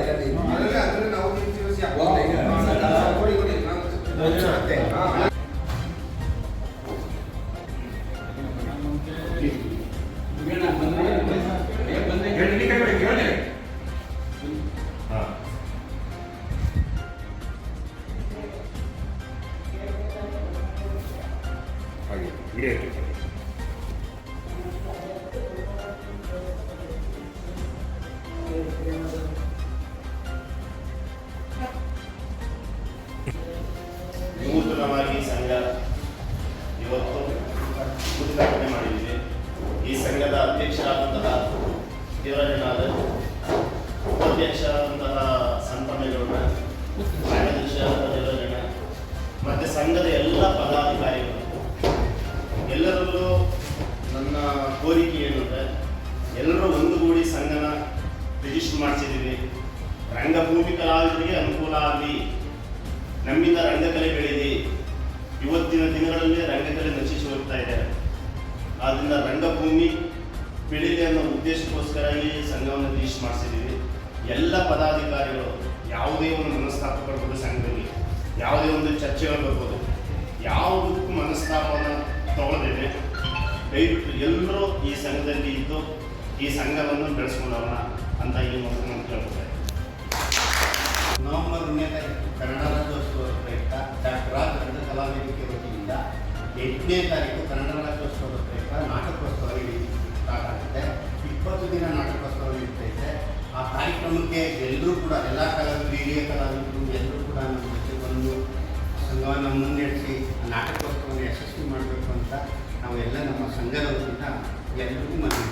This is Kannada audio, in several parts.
Amén. ಅಧ್ಯಕ್ಷರಾದಂತಹ ದೇವರಾಜ ಉಪಾಧ್ಯಕ್ಷರಾದಂತಹ ಸಂತಮೇಗೌಡ ಕಾರ್ಯಾಧ್ಯಕ್ಷರಾದ ದೇವರಾಜ ಮತ್ತು ಸಂಘದ ಎಲ್ಲ ಪದಾಧಿಕಾರಿಗಳು, ಎಲ್ಲರಲ್ಲೂ ನನ್ನ ಕೋರಿಕೆ ಏನಂದರೆ, ಎಲ್ಲರೂ ಒಂದುಗೂಡಿ ಸಂಘನ ರಿಜಿಸ್ಟರ್ ಮಾಡಿಸಿದ್ದೀವಿ. ರಂಗಭೂಮಿ ಕಲಾವಿದರಿಗೆ ಅನುಕೂಲ ಆಗಲಿ. ನಮ್ಮಿಂದ ರಂಗಕಲೆ ಬೆಳೀಲಿ ಇವತ್ತಿನ ದಿನಗಳಲ್ಲಿ ರಂಗಕಲೆ ನಶಿಸಿ ಹೋಗ್ತಾ ಇದೆ. ಆದ್ದರಿಂದ ರಂಗಭೂಮಿ ಬೆಳೀಲಿ ಅನ್ನೋ ಉದ್ದೇಶಕ್ಕೋಸ್ಕರ ಈ ಸಂಘವನ್ನು ರಿಲೀಸ್ ಮಾಡಿಸಿದ್ದೀವಿ ಎಲ್ಲ ಪದಾಧಿಕಾರಿಗಳು ಯಾವುದೇ ಒಂದು ಮನಸ್ತಾಪ ಸಂಘದಲ್ಲಿ. ಯಾವುದೇ ಒಂದು ಚರ್ಚೆಗಳು ಬರ್ಬೋದು ಯಾವುದಕ್ಕೂ ಮನಸ್ತಾಪವನ್ನು ತಗೊಳ್ಳದೇನೆ ದಯವಿಟ್ಟು ಎಲ್ಲರೂ ಈ ಸಂಘದಲ್ಲಿ ಇದ್ದು ಈ ಸಂಘವನ್ನು ಬೆಳೆಸ್ಕೊಂಡವನ ಅಂತ ಈ ಮೂಲಕ ನಾನು ಕೇಳ್ಬೋದು ನವೆಂಬರ್ ಮೇಲೆ ಕನ್ನಡ ರಾಜ್ಯೋತ್ಸವದ ಪ್ರಯುಕ್ತ ಡಾಕ್ಟರ್ ರಾಜ್ ಕಲಾವೇದಿಕೆ ವತಿಯಿಂದ ಎಂಟನೇ ತಾರೀಕು ಕನ್ನಡ ಕಾರ್ಯಕ್ರಮಕ್ಕೆ ಎಲ್ಲರೂ ಕೂಡ ಎಲ್ಲ ಕಲಾವಿದರು ಹಿರಿಯ ಕಲಾವಿದರು ಎಲ್ಲರೂ ಕೂಡ ನಮ್ಮ ಜೊತೆ ಬಂದು ಸಂಘವನ್ನು ಮುನ್ನಡೆಸಿ, ನಾಟಕೋತ್ಸವವನ್ನು ಯಶಸ್ವಿ ಮಾಡಬೇಕು ಅಂತ ನಾವೆಲ್ಲ ನಮ್ಮ ಸಂಘದ ಎಲ್ಲರಿಗೂ ಮನವಿ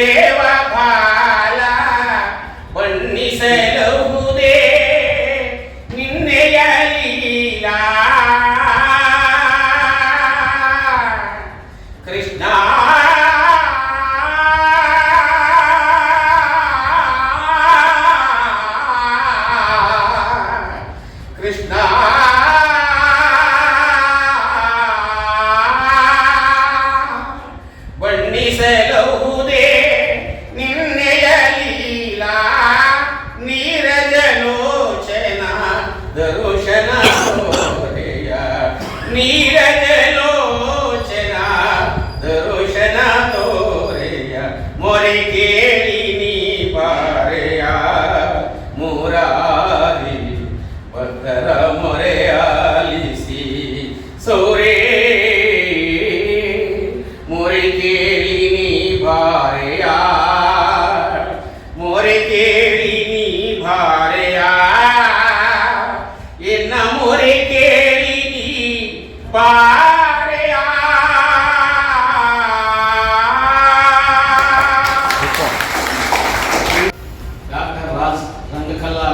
దేవ బాల మన్నిసలవుదే నిన్నయ లీలా కృష్ణ Mírenelo.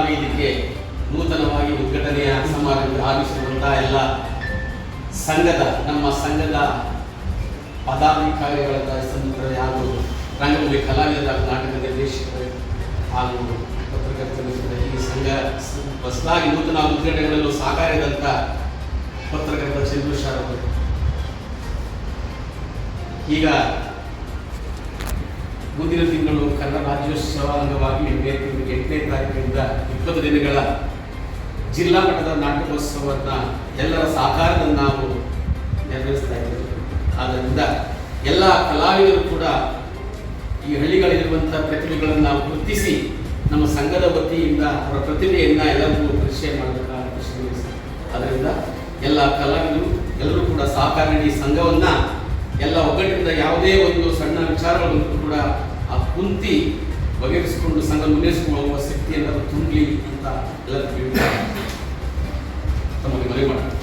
ವೇದಿಕೆ ನೂತನವಾಗಿ ಉದ್ಘಾಟನೆಯ ಸಮಾರಂಭ ಆಗಿಸಿರುವಂತಹ ಎಲ್ಲ ಸಂಘದ, ನಮ್ಮ ಸಂಘದ ಪದಾಧಿಕಾರಿಗಳಾದ ಸಂತರ ಹಾಗೂ ರಂಗಭೂಮಿ ಕಲಾವಿದರ ನಾಟಕ ನಿರ್ದೇಶಕರು ಹಾಗೂ ಪತ್ರಕರ್ತರು ಈ ಸಂಘ ಹೊಸದಾಗಿ ನೂತನ ಉದ್ಘಾಟನೆಗಳಲ್ಲೂ ಸಹಕಾರಿಯಾದಂಥ ಪತ್ರಕರ್ತ ಚಂದ್ರಶಾರ್ ಈಗ ಮುಂದಿನ ತಿಂಗಳು ಕನ್ನಡ ರಾಜ್ಯೋತ್ಸವ ಅಂಗವಾಗಿ ತಿಂಗಳು ಎಂಟನೇ ತಾರೀಕಿನಿಂದ ಇಪ್ಪತ್ತು ದಿನಗಳ ಜಿಲ್ಲಾ ಮಟ್ಟದ ನಾಟಕೋತ್ಸವವನ್ನು ಎಲ್ಲರ ಸಹಕಾರದಿಂದ ನಾವು ನೆರವೇರಿಸ್ತಾ ಇದ್ದೇವೆ. ಆದ್ದರಿಂದ ಎಲ್ಲ ಕಲಾವಿದರು ಕೂಡ ಈ ಹಳ್ಳಿಗಳಲ್ಲಿರುವಂಥ ಪ್ರತಿಭೆಗಳನ್ನು ನಾವು ಗುರುತಿಸಿ ನಮ್ಮ ಸಂಘದ ವತಿಯಿಂದ ಅವರ ಪ್ರತಿಭೆಯನ್ನು ಎಲ್ಲರಿಗೂ ಪರಿಚಯ ಮಾಡಬೇಕಾದ ಅದರಿಂದ ಎಲ್ಲ ಕಲಾವಿದರು ಎಲ್ಲರೂ ಕೂಡ ಸಹಕಾರ ನೀಡಿ ಸಂಘವನ್ನು ಎಲ್ಲ ಒಗ್ಗಟ್ಟಿನಿಂದ ಯಾವುದೇ ಒಂದು ಸಣ್ಣ ವಿಚಾರಗಳನ್ನು ಕೂಡ ಆ ಕುಂತಿ ಬಗೆಹರಿಸಿಕೊಂಡು, ಸಂಘ ಮುನ್ನಡೆಸಿಕೊಂಡು ಹೋಗುವ ಶಕ್ತಿಯನ್ನು ತುಂಬಲಿ ಅಂತ ಎಲ್ಲರೂ ತಮಗೆ ಮನವಿ ಮಾಡ್ತಾರೆ